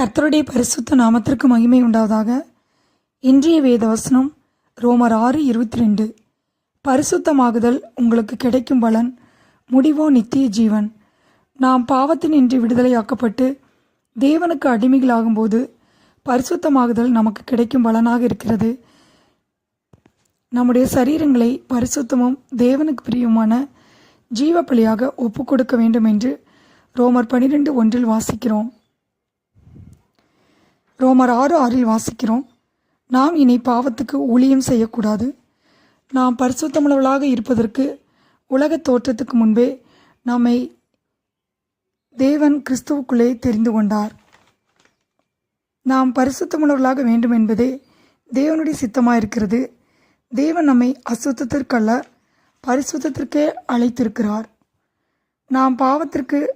கர்த்தருடைய பரிசுத்த நாமத்திற்கு மகிமை உண்டாவதாக. இன்றைய வேத வசனம் ரோமர் ஆறு இருபத்தி ரெண்டு பரிசுத்தமாகுதல் உங்களுக்கு கிடைக்கும் பலன் முடிவோ நித்திய ஜீவன். நாம் பாவத்தினின்று விடுதலையாக்கப்பட்டு தேவனுக்கு அடிமைகளாகும்போது பரிசுத்தமாகுதல் நமக்கு கிடைக்கும் பலனாக இருக்கிறது. நம்முடைய சரீரங்களை பரிசுத்தமும் தேவனுக்கு பிரியமான ஜீவ பலியாக கொடுக்க வேண்டும் என்று ரோமர் பனிரெண்டு ஒன்றில் வாசிக்கிறோம். ரோமர் ஆறு ஆறில் வாசிக்கிறோம். நாம் இனி பாவத்துக்கு ஊழியம் செய்யக்கூடாது. நாம் பரிசுத்தமுள்ளவர்களாக இருப்பதற்கு உலகத் தோற்றத்துக்கு முன்பே நம்மை தேவன் கிறிஸ்துவுக்குள்ளே தெரிந்து கொண்டார். நாம் பரிசுத்தமுள்ளவர்களாக வேண்டும் என்பதே தேவனுடைய சித்தமாயிருக்கிறது தேவன் நம்மை அசுத்தத்திற்கல்ல பரிசுத்தத்திற்கே அழைத்திருக்கிறார். நாம் பாவத்திற்கு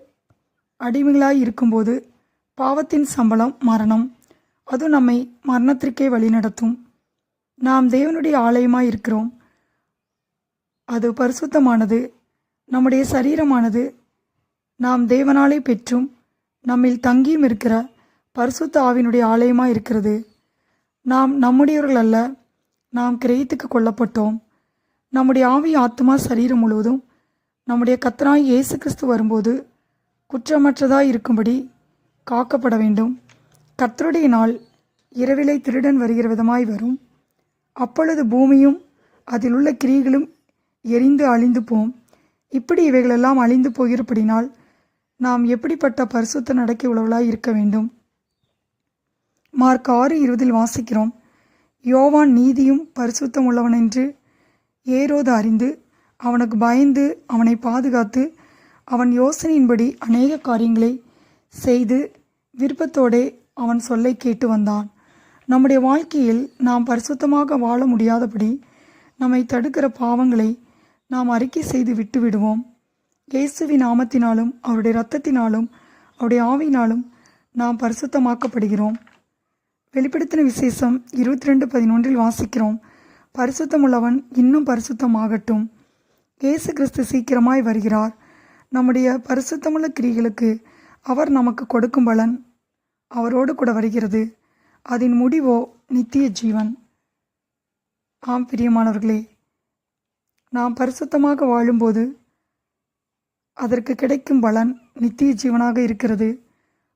அடிமைகளாய் இருக்கும்போது பாவத்தின் சம்பளம் மரணம். அது நம்மை மரணத்திற்கே வழிநடத்தும். நாம் தேவனுடைய ஆலயமாக இருக்கிறோம். அது பரிசுத்தமானது. நம்முடைய சரீரமானது. நாம் தேவனாலே பெற்றும் நம்மில் தங்கியும் இருக்கிற பரிசுத்த ஆவினுடைய ஆலயமாக இருக்கிறது. நாம் நம்முடையவர்கள் அல்ல. நாம் கிரயத்துக்கு கொல்லப்பட்டோம் நம்முடைய ஆவி ஆத்மா சரீரம் முழுவதும் நம்முடைய கத்தனாய் இயேசு கிறிஸ்து வரும்போது குற்றமற்றதாக இருக்கும்படி காக்கப்பட வேண்டும். கத்தருடைய நாள் இரவிலை திருடன் வருகிற விதமாய் வரும். அப்பொழுது பூமியும் அதில் உள்ள கிரிகளும் எரிந்து அழிந்து போம். இப்படி இவைகளெல்லாம் அழிந்து போகிறபடினால் நாம் எப்படிப்பட்ட பரிசுத்த நடக்கை உழவலாய் இருக்க வேண்டும்? மார்க் ஆறு இருபதில் வாசிக்கிறோம். யோவான் நீதியும் பரிசுத்தம் உள்ளவன் என்று ஏரோது அறிந்து அவனுக்கு பயந்து அவனை பாதுகாத்து அவன் யோசனையின்படி அநேக காரியங்களை செய்து விருப்பத்தோடே அவன் சொல்லை கேட்டு வந்தான். நம்முடைய வாழ்க்கையில் நாம் பரிசுத்தமாக வாழ முடியாதபடி நம்மை தடுக்கிற பாவங்களை நாம் அறிக்கை செய்து விட்டு விடுவோம். இயேசுவின் நாமத்தினாலும் அவருடைய இரத்தத்தினாலும் அவருடைய ஆவியினாலும் நாம் பரிசுத்தமாக்கப்படுகிறோம். வெளிப்படுத்தின விசேஷம் இருபத்தி ரெண்டு பதினொன்றில் வாசிக்கிறோம். பரிசுத்தமுள்ளவன் இன்னும் பரிசுத்தமாகட்டும். இயேசு கிறிஸ்து சீக்கிரமாய் வருகிறார். நம்முடைய பரிசுத்தமுள்ள கிரிகளுக்கு அவர் நமக்கு கொடுக்கும் பலன் அவரோடு கூட வருகிறது. அதன் முடிவோ நித்திய ஜீவன். ஆம் பிரியமானவர்களே நாம் பரிசுத்தமாக வாழும்போது அதற்கு கிடைக்கும் பலன் நித்திய ஜீவனாக இருக்கிறது.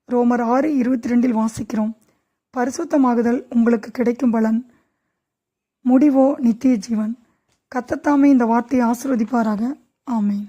ரோமர் ஆறு இருபத்தி ரெண்டில் வாசிக்கிறோம். பரிசுத்தமாகுதல் உங்களுக்கு கிடைக்கும் பலன். முடிவோ நித்திய ஜீவன். கத்தத்தாமே இந்த வார்த்தையை ஆசிர்வதிப்பாராக. ஆமேன்.